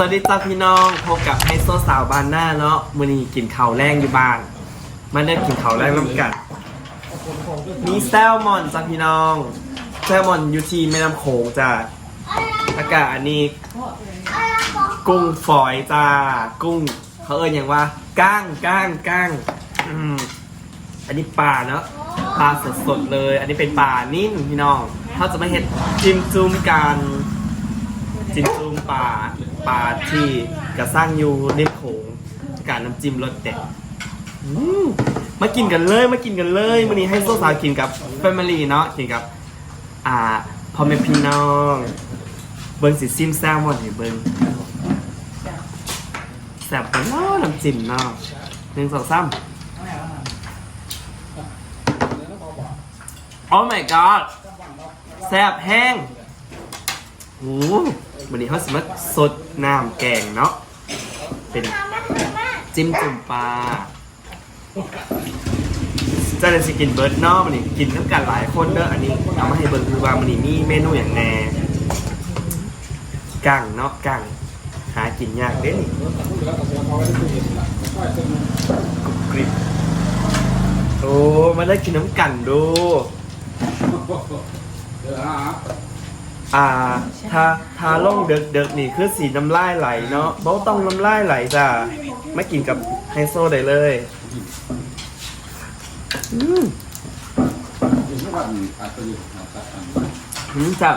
สวัสดีจ้าพี่น้องพบกับไฮโซสาวบานหน้าเนาะมือนี้กินข้าวแรงอยู่บ้านมาเล่นกินข้าวแรงน้ำกันมีแซลมอนจ้าพี่น้อง แซลมอนอยู่ที่แม่น้ำโขงจ้าอากาศอันนี้ กุ้งฝอยจ้ากุ้ง เขาเอ่ยอย่างว่าก้างก้างก้างอันนี้ปลาเนาะปลาสดๆเลย อันนี้เป็นปลานิ่มพี่น้องเขาจะไมาเห็ดจิ้มจุ่มกันจิ้มจุ่มปลา ปลาที่กระสร้างอยู่ริมโขงการน้ำจิ้มรสเด็ดอืมมากินกันเลยมากินกันเลยวันนี้ให้โซสาวกินกับแฟมิลี่เนาะกินกับ อ่าพ่อแม่พี่น้อง เบิ้งสิซิมแซลมอนให้เบิ้งแซ่บไปเนาะน้ำจิ้มเนาะหนึ่งสองสามโอ้ my god แซ่บแห้งโอ้ วันนี้เขาสิมาสดน้ำแกงเนาะเป็นจิ้มจุ่มปลาจะได้สิกินเบิร์ดเนาะวันนี้กินน้ำกันหลายคนเด้ออันนี้เอามาให้เบิร์คือว่าวันนี้มีเมนูอย่างแน่กั้งเนาะกั้งหากินยากเด้นี่กรุบกริบโอ้มาได้กินน้ำกันดู อ่าถ้าถ้าล่องเด็กเด็กนี่คือสีน้ำลายไหลเนาะบ่ต้องน้ำลายไหลจ้ะไม่กินกับไฮโซได้เลยอืมอืมจับ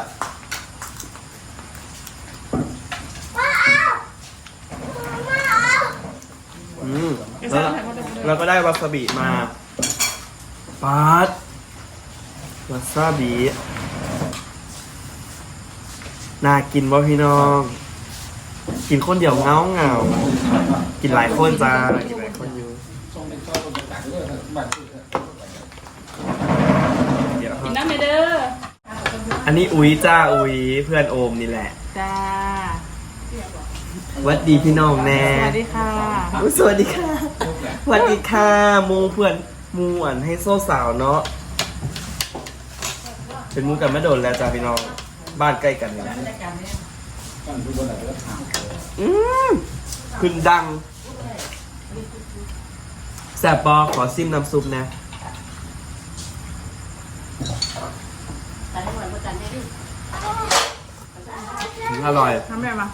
อืมแล้วเราก็ได้วาซาบิมาปาดวาซาบิ น่ากินบ่พี่น้อง กินคนเดียวเงาเงากินหลายคนจ้ากินหลายคนอยู่เดี๋ยวคกิรับนน้ำเมเด้ออันนี้อุ้ยจ้าอุ้ยเพื่อนโอมนี่แหละจ้าหวัดดีพี่น้องแน่ สวัสดีค่ะอุ๊ยสวัสดีค่ะสวัสดีค่ะหมูเพื่อนหมูอันให้โซ่สาวเนาะเป็นหมูกันไม่โดนแล้วจ้าพี่น้อง บ้านใกล้กันนี่แหละอืมขึ้นดังแสบปอขอซิมน้ำซุปนะอร่อยน้ำแบบมา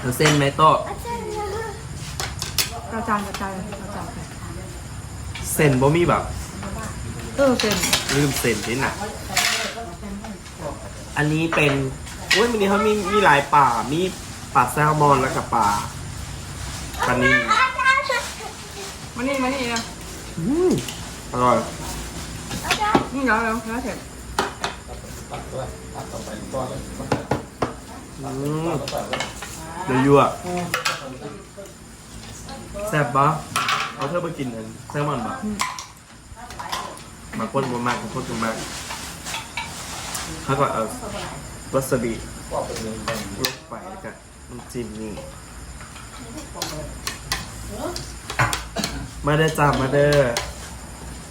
เอาเส้นไหมโต้กระจายกระจายกระจายเส้นบ่มีแบบ เออเป็นลืมเส้นนิดหน่ะ อันนี้เป็นอุ้ยวันนี้เขามีมีหลายป่า มีป่าแซลมอนแล้วก็ป่าปลานิลมานี่มานี่นะอืมอร่อยนี่เดี๋ยวเดี๋ยวเดี๋ยวเสร็จอืมเดี๋ยวยั่วแซ่บปะเอาเธอไปกินอันแซลมอนปะบางคนบ่มากบางคนบ่มาก เขาก็เอาวาซาบิลงไปแล้วก็น้ำจิ้มนี่ มาเด้อจ้ามาเด้อ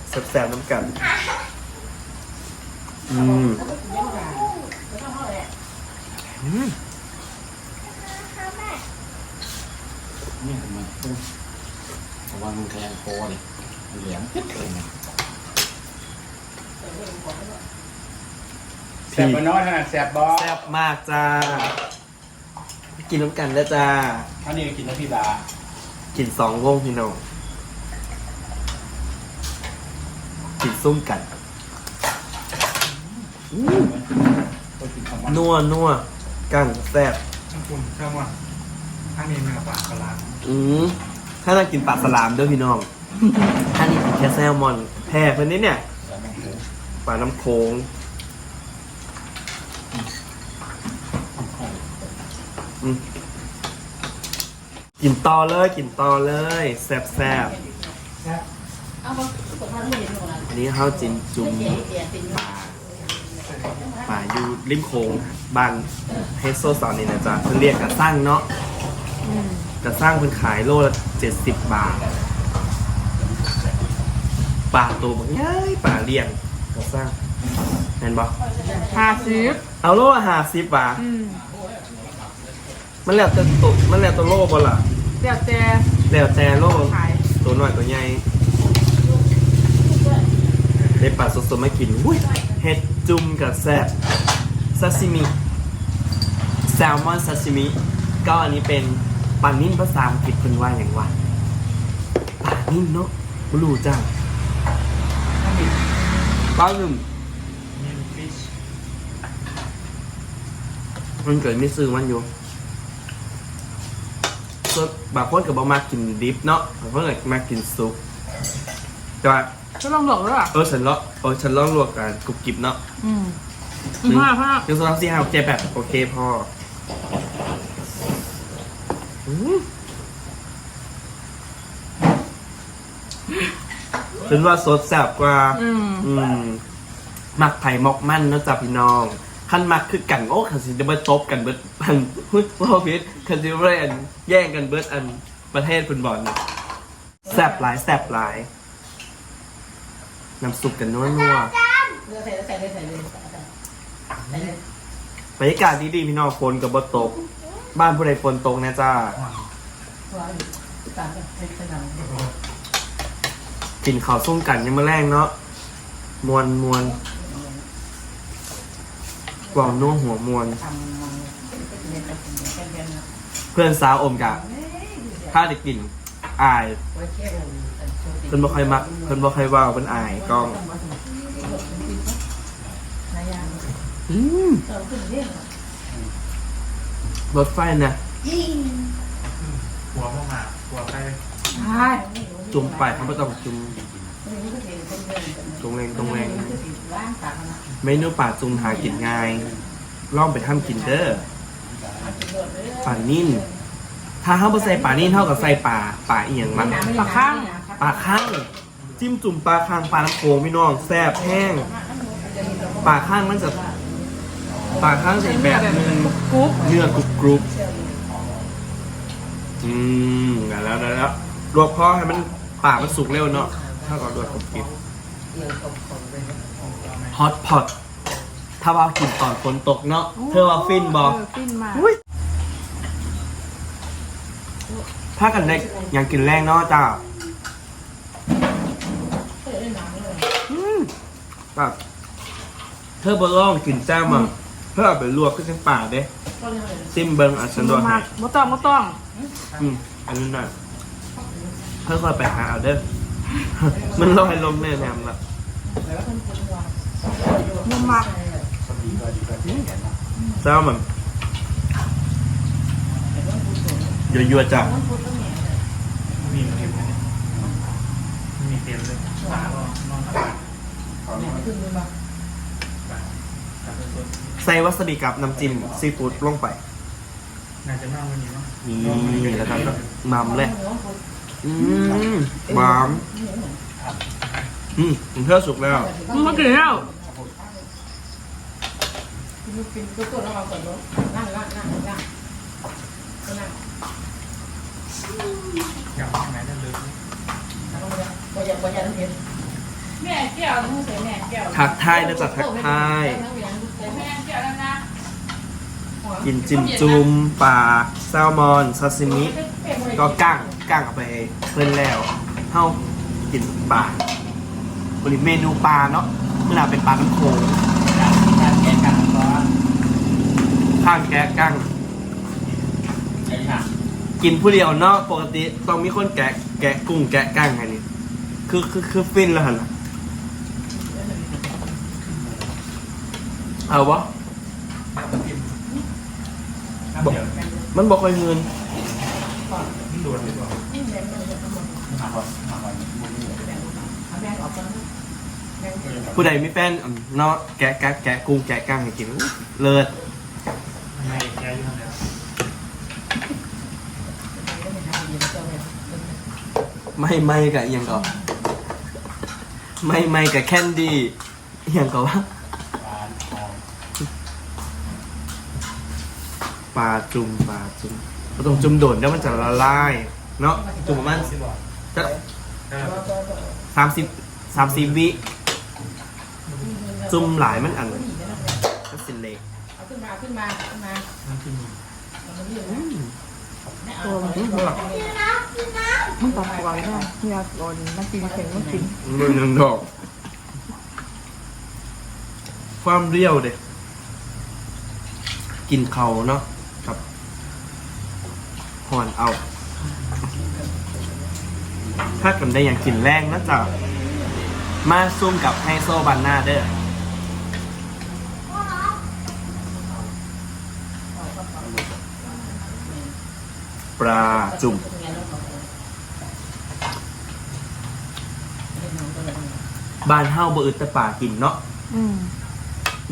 แซ่บๆน้ำกัน อืมอืมนี่มันเพราะว่ามันแทงคอเลยเหลี่ยมพิษเลยนะ แสบพี่บน้อยขนาดแสบบอแซ่บมากจ้ากินน้ำกันแล้วจ้า อันนี้กินน้ำพี่ดากินสองวงพี่น้องกินซุ่มกันอืมก็กินคำว่านัวนัวกั้งแซ่บคุณเชื่อว่าถ้ามีเนื้อปลาปลาอืมถ้าเรากินปลาสลามด้วยพี่น้องถ้านี่กินแค่แซลมอนแพ้เพื่อนนี้เนี่ยแต่ไม่ถูกปลาน้ำโค้งอืม กินต่อเลยกินต่อเลยแซ่บแซ่บอันนี้ข้าวจินจุ่มปลาปลาอยู่ริมโค้งบ้านเฮโซสอนนี่นะจ๊ะเพิ่นเรียกกระสั่งเนาะกระสั่งเพิ่นขายโลละเจ็ดสิบบาทปลาตัวมันง่ายปลาเลี้ยงกระสั่งเห็นปะห้าสิบเอาโลละห้าสิบบาท อืม มันแล้วแต่ตัวมันแล้วตัวโลบ่ล่ะเดี๋ยวแต่แล้วแต่โลขายตัวหน่อยตัวใหญ่ได้ปลาสดๆมากินอุ้ยเห็ดจุ่มกับแซ่บซาซิมิแซลมอนซาซิมิก็อันนี้เป็นปลานิ่มภาษาอังกฤษเพิ่นว่าอย่างวะปลานิ่มเนาะไม่รู้จังปลาหนึ่งมันเกิดไม่ซื้อมันอยู่ ส่วนบางคนก็บอกมากินดิบเนาะบางคนก็มากินซุปแต่ว่าก็ลองหลอกด้วยอะเออฉันลองเออฉันลองลวกกันกรุบกริบเนาะอืมอืมพ่อพ่อหนึ่งสองสามสี่ห้าหกเจ็ดแปดโอเคพ่ออืมฉันว่าสดแซ่บกว่า อืมอืมมักไผ่มอกมั่นเนาะจ๊ะพี่น้อง ขั้นมักคือกันโอ้ขันสิจะมาตบกันเบิดอันพุทธพ่อพิษขันสิเรอันแย่งกันเบิดอันประเทศฟุตบอลแซบหลายแซบหลายน้ำซุปกันนัวนัวๆใส่เลยใส่เลยใส่เลยใส่เลยบรรยากาศดีๆพี่น้องฝนกับบตก บ้านผู้ใดฝนตกนะจ้าว้าวตามกันให้ขนาดกินข้าวส้มกันยังมาแรงเนาะมวนมวน กล่องนัวหัวมวนทำมันเป็นเรียนกับเรียนกันเรียนนะเพื่อนสาวอมกะถ้าได้กินอายไว้แค่เราเพิ่นบ่ค่อยมัก เพิ่นบ่ค่อยเว้าเพิ่นอายกล้องนายางอืมเราขึ้นเรื่องรถไฟนะหัวมาหมาหัวใครใช่จุ่มไปเขาไม่ต้องจุ่ม ตรงแรงตรงแรงล้างปากนะเมนูป่าจุ่มหากินง่ายลองไปทำกินเด้อป่านิ่นถ้าเฮาบ่ใส่ป่านิ่นเท่ากับใส่ป่าป่าอีหยังมันปลาข้างปลาข้างจิ้มจุ่มปลาข้างปลาน้ำโขงพี่น้องแซ่บแห้งปลาข้างมันจะปลาข้างจะอีกแบบหนึงกุ๊บเนื้อกรุบกรุบอืมได้แล้วได้แล้วลวกพอให้มันปากมันสุกเร็วเนาะ ถ้าเราลวกกรุบกริบฮอตพอตถ้าว่ากินตอนฝนตกเนาะเธอว่าฟินบอเฟินมากอุ้ยถ้ากันได้ยังกินแรงเนาะจ้าอืมแบบเธอบอลองกินแจ้มอะเพื่อเอาไปลวกก็จังป่าเด้ซิมเบิงอันฉันด้วยมาให้กบ่ต้องบ่ต้อง อืมอันนั้นน่ะเพื่อค่อยไปหาเอาเด้อ มันลอยลงแน่แนมละมุมมากเจ้ามันยัวๆจ้ะมีเต็มเลยมีเต็มเลยหมาก็นอนหลับกับตัวใส่วัสดีกับน้ำจิ้มซีฟู้ดลงไปน่าจะมากวันนี้เนาะนี่แล้วก็มัมเลย อืมหวานอืมผมเพื่อสุกแล้วมึงมากินแล้วเป็นตัวตัวเราก่อนเนาะนั่งนั่งนั่งนั่งนั่งอยากไหนได้เลยนั่งบ่อยากบ่อยากเห็นแม่แก้วต้องใส่แม่แก้วทักทายนะจ๊ะทักทาย แม่แก้วแล้วนะกินจิ้มจุ่มปลาแซลมอนซาซิมิก็กั้ง กั้งเอาไปเพิ่นแล้วเฮากินปลาบริเมนูปลาเนาะเมื่อไหร่เป็นปลาน้ำโขงการแก้กันร้อนข้างแกะกั้งไอ้ห่ากินผู้เดียวเนาะปกติต้องมีคนแกะแกะกุ้งแกะกั้งไงนี่คือคือคือฟินแล้วหั่นน่ะเอาวะน้ำเดี๋ยวมันบอกค่อยเงินมัน ด่วนดีกว่าหาคนหาคนแม่ออกกันผู้ใดมีแฟนอืมเนาะแกะแกะแกะกุ้งแกะกั้งให้กินอุ๊ยเลิศทำไมแกอยู่ทางเดียวไม่ไม่กับอหยังก็ไม่ไม่กับแคนดี้อหยังก็ว่าปลาทองปลาจุ่มปลาจุ่ม เราต้องจุ่มโดดแล้วมันจะละลาย เนาะจุ่มประมาณสิบอกสามสิบสามสิบวิจุ่มหลายมันอันก็สิเล็กเอาขึ้นมาขึ้นมาขึ้นมาน้ำที่มีมันเรื่องอืมโอ้ยมึงตัดหวเลยนะเฮียโดนนักกินเข่งมึงกินมันยังดอก ความเรียวเด็กกินเขาเนาะ ห่อนเอาถ้ากันได้อย่างกินแรงนะจ๊ะมาซุ่มกับไฮโซบันหน้าเด้อปลาจุ่มบ้านเฮาบ่อึดแต่ป่ากินเนาะอืม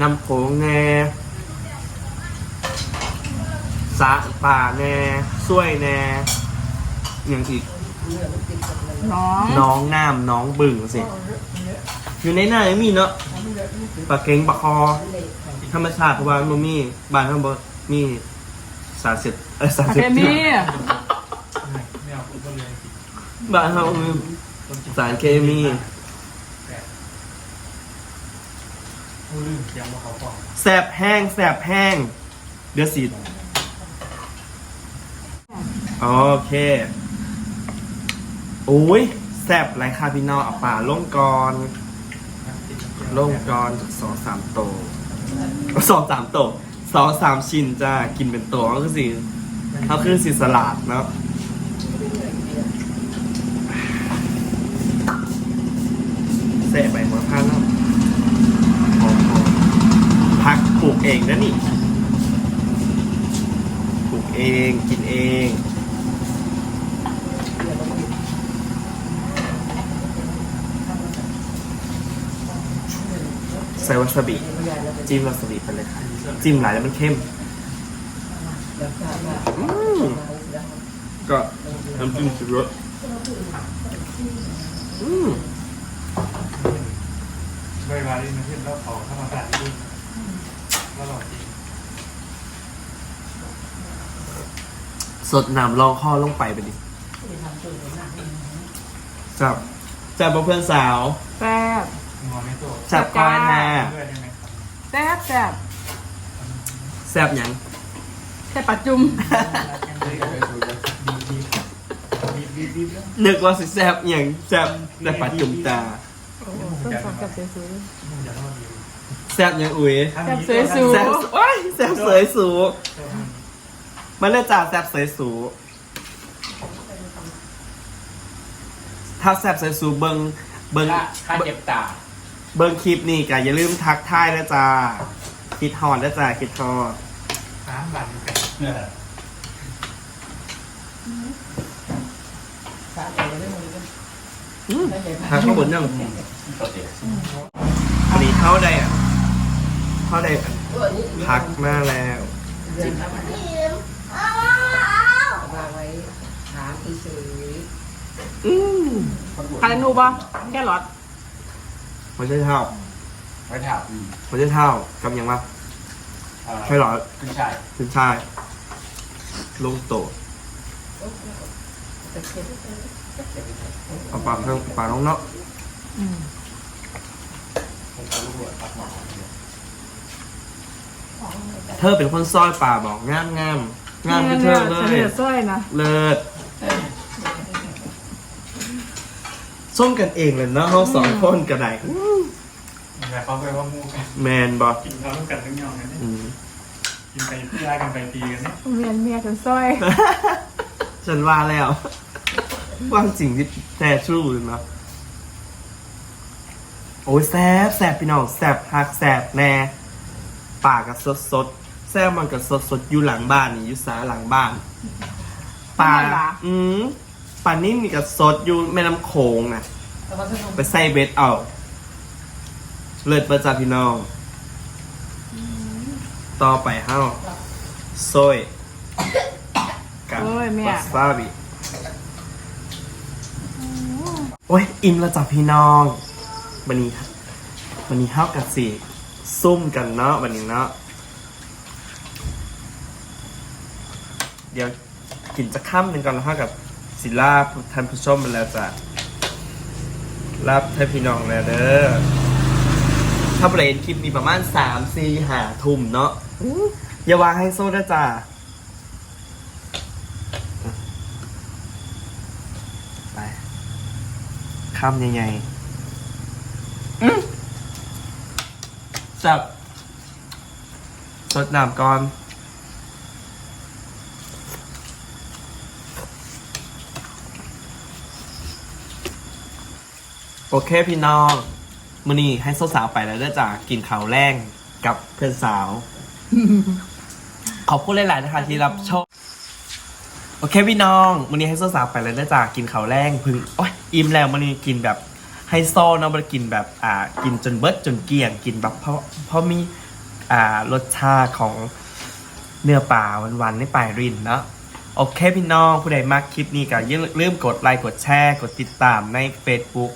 น้ำโขงแน่ สาป่าแน่ส้วยแน่อย่างอีกน้องน้องน้ำน้องบึ่งสิ อยู่ในหน้ายังมีเนาะปลาเก่งปลาคอ ธรรมชาติเพราะว่ามันมีบ้านเฮาบ่มีสารเสพเออสารอะเสพเดติดมี่ไม่เอาคุณก็เลยกินบ้านเฮามีสารเคมีผู้ลืมยังมาเขาบอกแสบแห้งแสบแห้ง เดือดสี โอเคโอ้ยแสบไรค่ะพี่น้องเอาป่าล่งกรล่งกรสองสามโตสองสามโตสองสามชิ้นจ้ากินเป็นตัวก็คือสิเขาคือสิสลัดเนาะแสบไปหัวพันแล้วหอมหอมพักปลูกเองนะนี่ปลูกเองกินเอง ส่วาซาบิจิ้มวาซาบิไปเลยค่ะ จิ้มหลายแล้วมันเข้มอืมก็น้ำจิ้มสุดรสอืมด้วยวารีมันขึ้นแล้วเขาธรรมศาสตร์ที่แล้วเราจริงสดน้ำลองข้อลงไปไปดิจับจับเพื่อนสาว แซ่บ งอไม่ตัวจับก้อยแน่เพื่อนยังไงแซ่บแซ่บแซบหยังแต่ปัจจุมบีบบีบบีบแล้วนึกว่าสิแซบหยังแซบแต่ปัดจุ่มตาโอ้โหต้นสองกับเสือสูมึงอย่าทอดดีแซบหยังอุ้ยแซ่บสวยสู แซบโอ้ยแซบเสยสูมันเลยจ่าแซบเสยสูถ้าแซบเสยสูเบิงเบิงค่าเจ็บตา เบิงคลิปนี่ก็อย่าลืมทักทายนะจ๊ะคิดฮอนนะจ๊ะคิดฮอนสามบาทกันเนี่ยอืมทักข้างบนยังตัวเดียวอันนี้เท่าใดอะเท่าใดพักมาแล้ววางไว้หาที่ซื้ออืมคารานูปะแค่หลอด ไม่ใช่เท่าไว้ถามอืมไม่ใช่เท่ากับหยังวะเอ่อใช่หรอขึ้นชายขึ้นชายลงโตะเอาปากข้างปากน้องเนาะอืมผมเอาลูกหัวปักหมอเธอเป็นคนซอยป่าบอกงามงามงามที่เธอเลเสยนอสร้อยนะ เลิศ ส้มกันเองเลยเนาะเขาสองคนกันไหนแต่เขาไปว่ามูกันแมนบอกกินเขาต้องกันทั้งยองกันเนี่ยอืมกินไปที่ร้านกันไปตีกันเนี่ยเมียนเมียกันสร้อยฉันว่าแล้วว่าสิ่งที่แต่ทรูเลยนะโอ้ยแซบแซบพี่น้องแซบหักแซบแน่ปากกับสดสดแซบมันกับสดสดอยู่หลังบ้านนี่อยู่สาหลังบ้านปลาอืม ปลานิ่มนี่กับสดอยู่แม่น้ำโขงน่ะไปใส่เบ็ดเอา เลิศประจักพี่น้อง ต่อไปเฮ้าโซยกับโอ้ยแม่ วาซาบิโอ้ย อิ่มแล้วจ้ะพี่น้องวันนี้วันนี้เฮ้ากับสิซุ่มกันเนาะวันนี้เนาะเดี๋ยวกินจะค่ำหนึ่งกันแล้วเท่ากับ สิลาบท่านผู้ชมมาแล้วจ้ะลาบท่าพี่น้องแล้วเด้อถ้าเปลนคลิปมีประมาณสามสี่หาทุ่มเนาะอย่าวางให้โซดนะจ้ะไปข้ามยังไงจับสดน้ำก่อน โอเคพี่น้องมือนี้ให้สาวๆไปแล้วเด้อจ้ากินข้าวแรงกับเพื่อนสาว ขอบคุณหลายๆนะคะที่รับชมโอเคพี่น้องวันนี้ให้สาวๆไปแล้วเด้อจ้ากินข้าวแรงพึ่งโอ้ยอิ่มแล้ววันนี้กินแบบไฮโซเนาะมากินแบบอ่ากินจนเบิดจนเกลี่ยงกินแบบเพราะเพราะมีอ่ารสชาติของเนื้อปลาหวานๆในปลายรินเนาะโอเคพี่น้องผู้ใดมากคลิปนี้ก็อย่าลืมกดไลค์กดแชร์ กดติดตามใน Facebook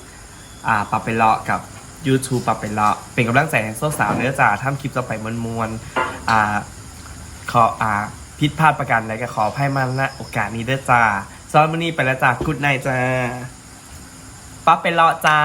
อ่าปรับไปเลาะกับ YouTube ปรับไปเลาะเป็นกำลังใจให้สาวๆเนื้อจ่าทำคลิปต่อไปมวนๆอ่าขออ่าผิดพลาดประกันอะไรก็ขออภัยมาณโอกาสนี้เด้อจ้าซ้อนมือนนี้ไปแล้วจ้ากุดไนจ้าปั๊บไปเลาะจ้า